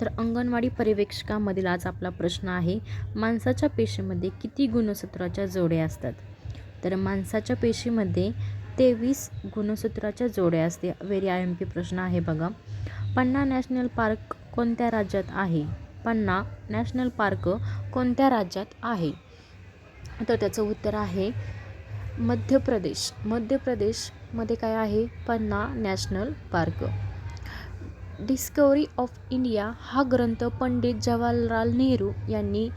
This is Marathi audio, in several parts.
तर अंगणवाडी पर्यवेक्षकामधील आज आपला प्रश्न आहे माणसाच्या पेशीमध्ये किती गुणसूत्राच्या जोड्या असतात? तर माणसाच्या पेशीमध्ये तेवीस गुणसूत्राच्या जोड्या असते व्हेरी आय एम पी प्रश्न आहे बघा. पन्ना नॅशनल पार्क कोणत्या राज्यात आहे? पन्ना नॅशनल पार्क कोणत्या राज्यात आहे? तर त्याचं उत्तर आहे मध्य प्रदेश. मध्य प्रदेशमध्ये काय आहे? Panna national park. Discovery of India हा ग्रंथ पंडित जवाहरलाल नेहरू यांनी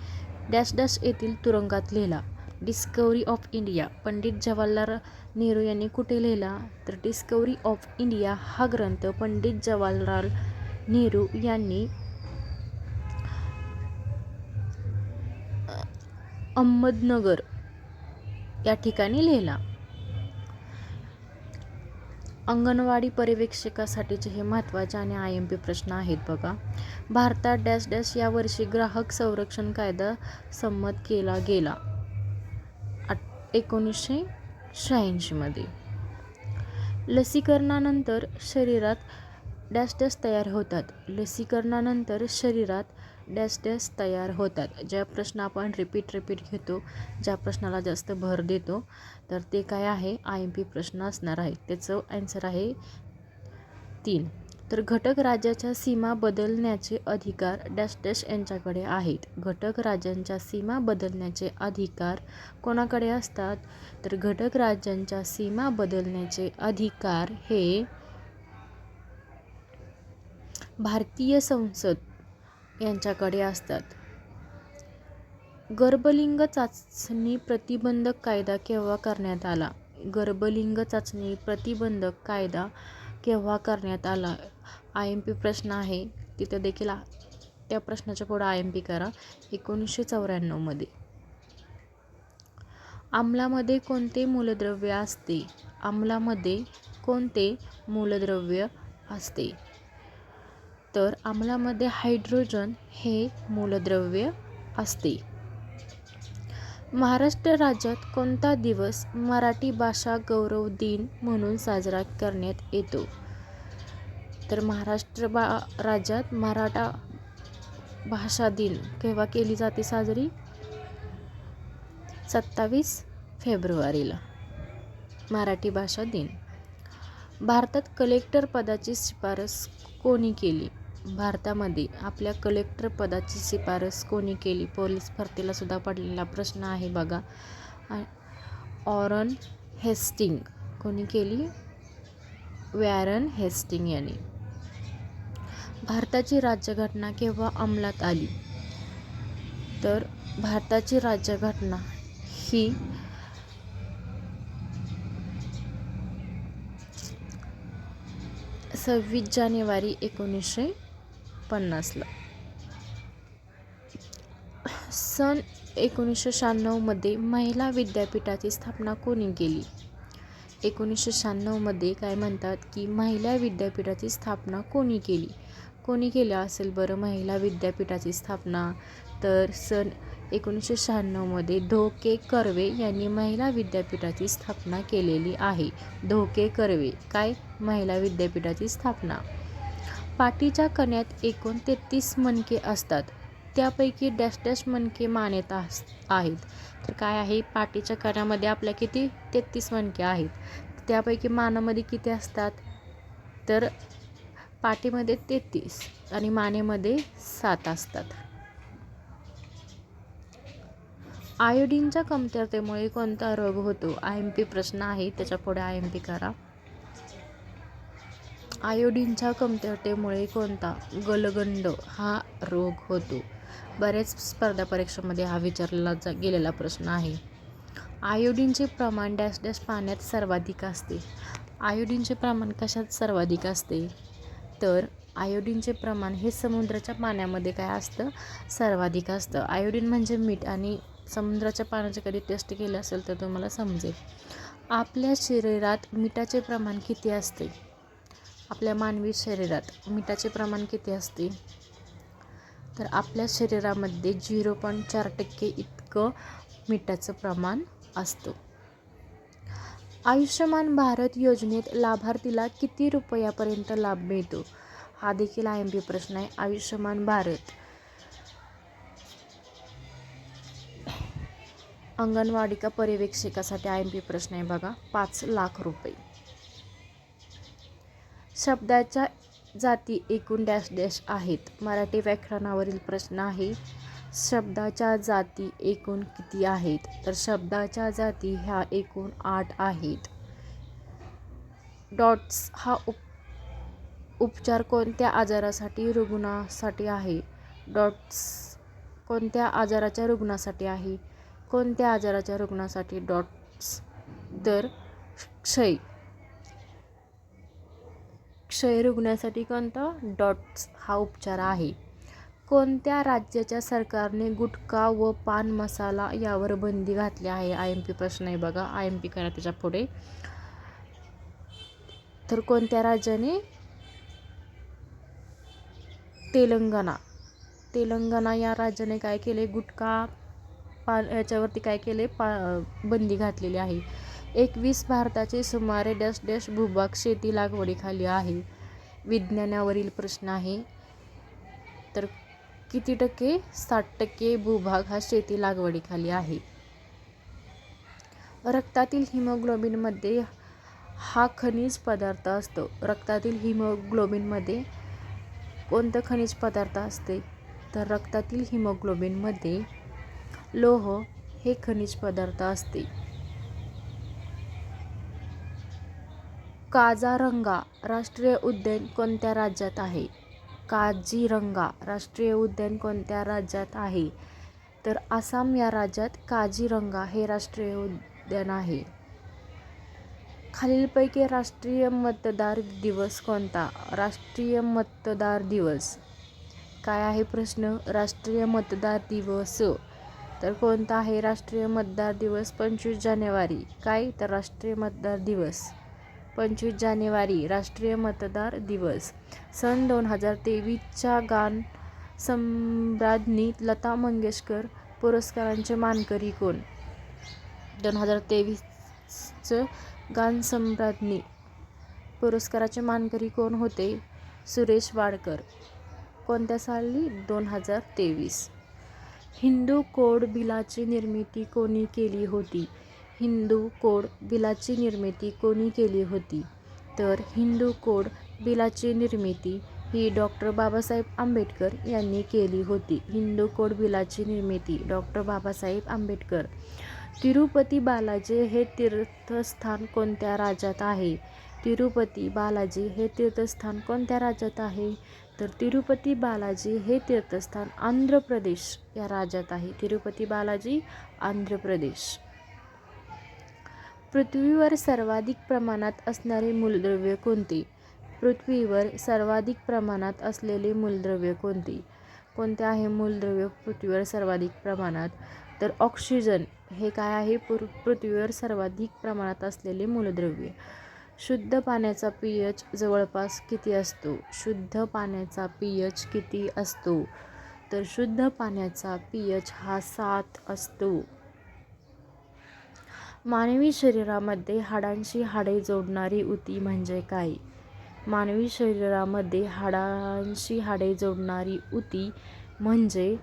डॅश डॅश येथील तुरुंगात लिहिला. Discovery of India Pandit Jawaharlal Nehru यांनी कुठे लिहिला? तर डिस्कवरी ऑफ इंडिया हा ग्रंथ पंडित जवाहरलाल नेहरू यांनी अहमदनगर या ठिकाणी लिहिला. अंगणवाडी पर्यवेक्षकासाठीचे हे महत्त्वाचे आणि आय एम पी प्रश्न आहेत बघा. भारतात डॅश डॅश यावर्षी ग्राहक संरक्षण कायदा संमत केला गेला. आठ एकोणीसशे शहाऐंशीमध्ये लसीकरणानंतर शरीरात डॅश डॅश तयार होतात. लसीकरणानंतर शरीरात डॅश डॅश तयार होतात. ज्या प्रश्न आपण रिपीट रिपीट घेतो ज्या प्रश्नाला जास्त भर देतो तर ते काय आहे? आय एम पी प्रश्न असणार आहे. त्याचं ॲन्सर आहे तीन. तर घटक राज्याच्या सीमा बदलण्याचे अधिकार डॅश डॅश यांच्याकडे आहेत. घटक राज्यांच्या सीमा बदलण्याचे अधिकार कोणाकडे असतात? तर घटक राज्यांच्या सीमा बदलण्याचे अधिकार हे भारतीय संसद यांच्याकडे असतात. गर्भलिंग चाचणी प्रतिबंधक कायदा केव्हा करण्यात आला? गर्भलिंग चाचणी प्रतिबंधक कायदा केव्हा करण्यात आला? आय एम पी प्रश्न आहे. तिथं देखील त्या प्रश्नाच्या पुढं आय एम पी करा. एकोणीसशे चौऱ्याण्णवमध्ये आमलामध्ये कोणते मूलद्रव्य असते? आमलामध्ये कोणते मूलद्रव्य असते? तर आम्लामध्ये हायड्रोजन हे मूलद्रव्य असते. महाराष्ट्र राज्यात कोणता दिवस मराठी भाषा गौरव दिन म्हणून साजरा करण्यात येतो? तर महाराष्ट्र बा राज्यात मराठा भाषा दिन केव्हा केली जाते साजरी? सत्तावीस फेब्रुवारीला. मराठी भाषा दिन. भारतात कलेक्टर पदाची शिफारस कोणी केली? भारतामध्ये आपल्या कलेक्टर पदाची शिफारस कोणी केली? पोलीस भरतीला सुद्धा पडलेला प्रश्न आहे बघा. ऑरन हेस्टिंग कोणी केली? वॅरन हेस्टिंग यांनी. भारताची राज्यघटना केव्हा अंमलात आली? तर भारताची राज्यघटना ही सव्वीस जानेवारी एकोणीसशे पन्नासला. सन एकोणीसशे शहाण्णवमध्ये महिला विद्यापीठाची स्थापना कोणी केली? एकोणीसशे शहाण्णवमध्ये काय म्हणतात की महिला विद्यापीठाची स्थापना कोणी केली? कोणी केल्या असेल बरं महिला विद्यापीठाची स्थापना? तर सन एकोणीसशे शहाण्णवमध्ये धोके कर्वे यांनी महिला विद्यापीठाची स्थापना केलेली आहे. धोके कर्वे काय? महिला विद्यापीठाची स्थापना. पाठीच्या कण्यात एकूण तेहतीस मणके असतात. त्यापैकी डॅश डॅश मणके मान्यता आहेत. तर काय आहे? पाठीच्या कण्यामध्ये आपल्या किती? तेहतीस मणके आहेत. त्यापैकी मानामध्ये किती असतात? तर पाठीमध्ये तेहतीस आणि मानेमध्ये सात असतात. आयोडीनच्या कमतरतेमुळे कोणता रोग होतो? आय एम पी प्रश्न आहे. त्याच्या पुढे आय एम पी करा. आयोडीनच्या कमतरतेमुळे कोणता गलगंड हा रोग होतो? बऱ्याच स्पर्धा परीक्षेमध्ये हा विचारला जा गेलेला प्रश्न आहे. आयोडीनचे प्रमाण डॅश डॅश पाण्यात सर्वाधिक असते. आयोडीनचे प्रमाण कशात सर्वाधिक असते? तर आयोडीनचे प्रमाण हे समुद्राच्या पाण्यामध्ये काय असतं? सर्वाधिक असतं. आयोडीन म्हणजे मीठ आणि समुद्राच्या पाण्याचे कधी टेस्ट केलं असेल तर तुम्हाला समजेल. आपल्या शरीरात मिठाचे प्रमाण किती असते? आपल्या मानवी शरीरात मिठाचे प्रमाण किती असते? तर आपल्या शरीरामध्ये झिरो पॉईंट चार टक्के इतकं मिठाचं प्रमाण असतं. आयुष्यमान भारत योजनेत लाभार्थीला किती रुपयापर्यंत लाभ मिळतो? हा देखील आय एम पी प्रश्न आहे. आयुष्यमान भारत अंगणवाडीका पर्यवेक्षकासाठी आय एम पी प्रश्न आहे बघा. पाच लाख रुपये. शब्दाच्या जाती एकूण डॅश डॅश आहेत. मराठी व्याकरणावरील प्रश्न आहे शब्दाच्या जाती एकूण किती आहेत? तर शब्दाच्या जाती ह्या एकूण आठ आहेत. डॉट्स हा उप उपचार कोणत्या आजारासाठी रुग्णासाठी आहे? डॉट्स कोणत्या आजाराच्या रुग्णासाठी आहे? कोणत्या आजाराच्या रुग्णासाठी? डॉट्स तर क्षय क्षय रुग्णासाठी कोणता? डॉट्स हा उपचार आहे. कोणत्या राज्याच्या सरकारने गुटखा व पान मसाला यावर बंदी घातली आहे? आय एम पी प्रश्न आहे बघा. आय एम पी करा त्याच्या पुढे. तर कोणत्या राज्याने? तेलंगणा. तेलंगणा या राज्याने काय केले? गुटखा पान याच्यावरती काय केले? पा बंदी घातलेली आहे. एकवीस भारताचे सुमारे डॅश डॅश भूभाग शेती लागवडीखाली आहे. विज्ञानावरील प्रश्न आहे तर किती टक्के? साठ टक्के भूभाग हा शेती लागवडीखाली आहे. रक्तातील हिमोग्लोबिनमध्ये हा खनिज पदार्थ असतो. रक्तातील हिमोग्लोबिनमध्ये कोणतं खनिज पदार्थ असते? तर रक्तातील हिमोग्लोबिनमध्ये लोह हे खनिज पदार्थ असते. काझारंगा राष्ट्रीय उद्यान कोणत्या राज्यात आहे? काझीरंगा राष्ट्रीय उद्यान कोणत्या राज्यात आहे? तर आसाम या राज्यात काझीरंगा हे राष्ट्रीय उद्यान आहे. खालीलपैकी राष्ट्रीय मतदार दिवस कोणता? राष्ट्रीय मतदार दिवस. काय आहे प्रश्न? राष्ट्रीय मतदार दिवस. तर कोणता आहे राष्ट्रीय मतदार दिवस? पंचवीस जानेवारी. काय? तर राष्ट्रीय मतदार दिवस. पंचवीस जानेवारी राष्ट्रीय मतदार दिवस. सन दोन हजार तेवीसच्या गान सम्राज्ञी लता मंगेशकर पुरस्कारांचे मानकरी कोण? दोन हजार तेवीसचं गान सम्राज्ञी पुरस्काराचे मानकरी कोण होते? सुरेश वाडकर. कोणत्या साली? दोन हजार तेवीस. हिंदू कोड बिलाची निर्मिती कोणी केली होती? हिंदू कोड बिलाची निर्मिती कोणी केली होती? तर हिंदू कोड बिलाची निर्मिती ही डॉक्टर बाबासाहेब आंबेडकर यांनी केली होती. हिंदू कोड बिलाची निर्मिती डॉक्टर बाबासाहेब आंबेडकर. तिरुपती बालाजी हे तीर्थस्थान कोणत्या राज्यात आहे? तिरुपती बालाजी हे तीर्थस्थान कोणत्या राज्यात आहे? तर तिरुपती बालाजी हे तीर्थस्थान आंध्र प्रदेश या राज्यात आहे. तिरुपती बालाजी आंध्र प्रदेश. पृथ्वीवर सर्वाधिक प्रमाणात असणारे मूलद्रव्य कोणते? पृथ्वीवर सर्वाधिक प्रमाणात असलेले मूलद्रव्य कोणते? कोणते आहे मूलद्रव्य पृथ्वीवर सर्वाधिक प्रमाणात? तर ऑक्सिजन हे काय आहे? पृ पृथ्वीवर सर्वाधिक प्रमाणात असलेले मूलद्रव्य. शुद्ध पाण्याचा पी एच जवळपास किती असतो? शुद्ध पाण्याचा पी एच किती असतो? तर शुद्ध पाण्याचा पी एच हा सात असतो. मानवी शरीरामध्ये हाडांशी हाडे जोडणारी उती म्हणजे काय? मानवी शरीरामध्ये हाडांशी हाडे जोडणारी उती म्हणजे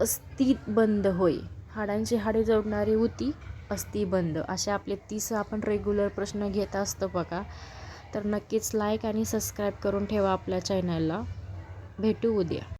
अस्थिबंध होय. हाडांची हाडे जोडणारी उती अस्थिबंध. असे आपले तीस आपण रेग्युलर प्रश्न घेत असतो बघा. तर नक्कीच लाईक आणि सबस्क्राईब करून ठेवा आपल्या चॅनलला भेटू उद्या.